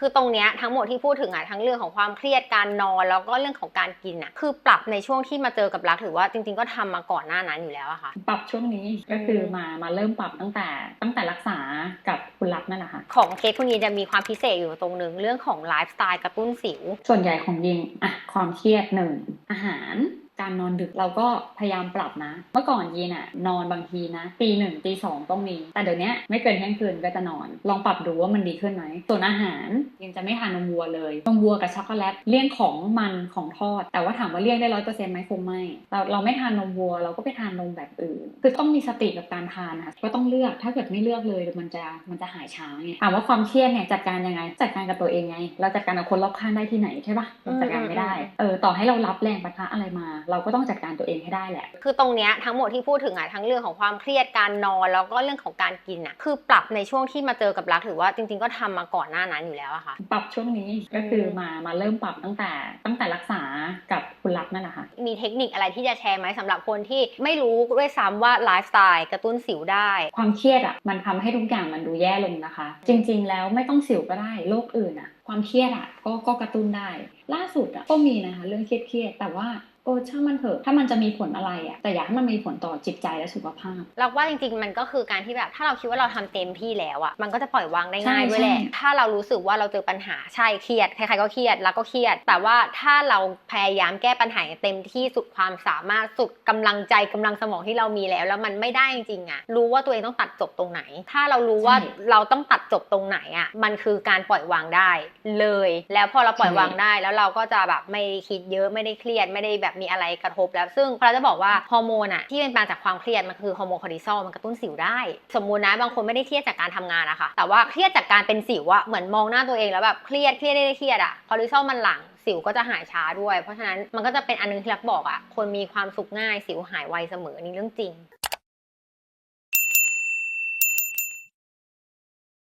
คือตรงเนี้ยทั้งหมดที่พูดถึงอะทั้งเรื่องของความเครียดการนอนแล้วก็เรื่องของการกินอะคือปรับในช่วงที่มาเจอกับรักถือว่าจริง ๆ ก็ทำมาก่อนหน้านั้นอยู่แล้วอะค่ะ ปรับช่วงนี้ก็คือมามาเริ่มปรับตั้งแต่ตั้งแต่รักษากับคุณรักนั่นแหละค่ะของเคสคุณยีนจะมีความพิเศษอยู่ตรงหนึ่งเรื่องของไลฟ์สไตล์กระตุ้นสิว ส่วนใหญ่ของยิงอะความเครียดหนึ่งอาหาร การนอนดึกเราก็พยายามปรับนะ เมื่อก่อนยีนอะนอนบางทีนะตีหนึ่งตีสองต้องมีแต่เดี๋ยวนี้ไม่เกินเที่ยงคืนก็จะนอน ลองปรับดูว่ามันดีขึ้นไหมส่วนอาหารยิงจะไม่ทานนมวัวเลยนมวัวกับช็อกโกแลตเลี่ยงของมันของทอด แต่ว่าถามว่าเลี่ยงได้ร้อยเปอร์เซ็นต์ไหมคงไม่เราเราไม่ทานนมวัว เราก็ไปทานนมแบบอื่น คือต้องมีสติกับการทานนะคะก็ต้องเลือกถ้าเกิดไม่เลือกเลยมันจะมันจะหายช้าไงถามว่าความเครียดเนี่ยจัดการยังไง จัดการกับตัวเองไง เราจัดการกับคนรอบข้างได้ที่ไหนใช่ปะเราจัดการไม่ได้เออต่อให้เรารับแรงปะทะอะไรมาเราก็ต้องจัดการตัวเองให้ได้แหละ คือตรงเนี้ยทั้งหมดที่พูดถึงอะทั้งเรื่องของความเครียดการนอนแล้วก็เรื่องของการกินอะคือปรับในช่วงที่มาเจอกับรักถือว่าจริง ๆก็ทำมาก่อนหน้านั้นอยู่แล้วอะค่ะ ปรับช่วงนี้ก็คือมามาเริ่มปรับตั้งแต่ตั้งแต่รักษากับคุณรักนั่นแหละค่ะมีเทคนิคอะไรที่จะแชร์ไหมสำหรับคนที่ไม่รู้ด้วยซ้ำว่าไลฟ์สไตล์กระตุ้นสิวได้ ความเครียดอะมันทำให้ทุกอย่างมันดูแย่ลงนะคะ จริง ๆ แล้วไม่ต้องสิวก็ได้โรคอื่นอะความเครียดอะก็ก็กระตุ้นได้ ล่าสุดอะก็มีนะคะ เรื่องเครียดๆแต่ว่า โอ้ช่างมันเถอะถ้ามันจะมีผลอะไรอะแต่อยากให้มันมีผลต่อจิตใจและสุขภาพ เราว่าจริงๆ มันก็คือการที่แบบถ้าเราคิดว่าเราทำเต็มที่แล้วอะมันก็จะปล่อยวางได้ง่ายใช่ด้วยแหละใช่ถ้าเรารู้สึกว่าเราเจอปัญหาใช่เครียดใครๆก็เครียดแล้วก็เครียด แต่ว่าถ้าเราพยายามแก้ปัญหาอย่างเต็มที่สุดความสามารถสุดกำลังใจกำลังสมองที่เรามีแล้ว แล้วมันไม่ได้จริงๆอะรู้ว่าตัวเองต้องตัดจบตรงไหน ถ้าเรารู้ว่าใช่เราต้องตัดจบตรงไหนอะมันคือการปล่อยวางได้เลย แล้วพอเราปล่อยวางได้แล้วเราก็จะแบบไม่คิดเยอะไม่ได้เครียดไม่ได้แบบมีอะไรกระทบแล้ว ซึ่งเราจะบอกว่าฮอร์โมนอะที่เป็นมาจากความเครียดมันคือฮอร์โมนคอร์ติซอลมันกระตุ้นสิวได้ สมมุตินะบางคนไม่ได้เครียดจากการทำงานอะค่ะแต่ว่าเครียดจากการเป็นสิวอะเหมือนมองหน้าตัวเองแล้วแบบเครียดเครียดได้เครียดอะคอร์ติซอลมันหลังสิวก็จะหายช้าด้วย เพราะฉะนั้นมันก็จะเป็นอันนึงที่รักบอกอะคนมีความสุขง่ายสิวหายไวเสมอนี่เรื่องจริง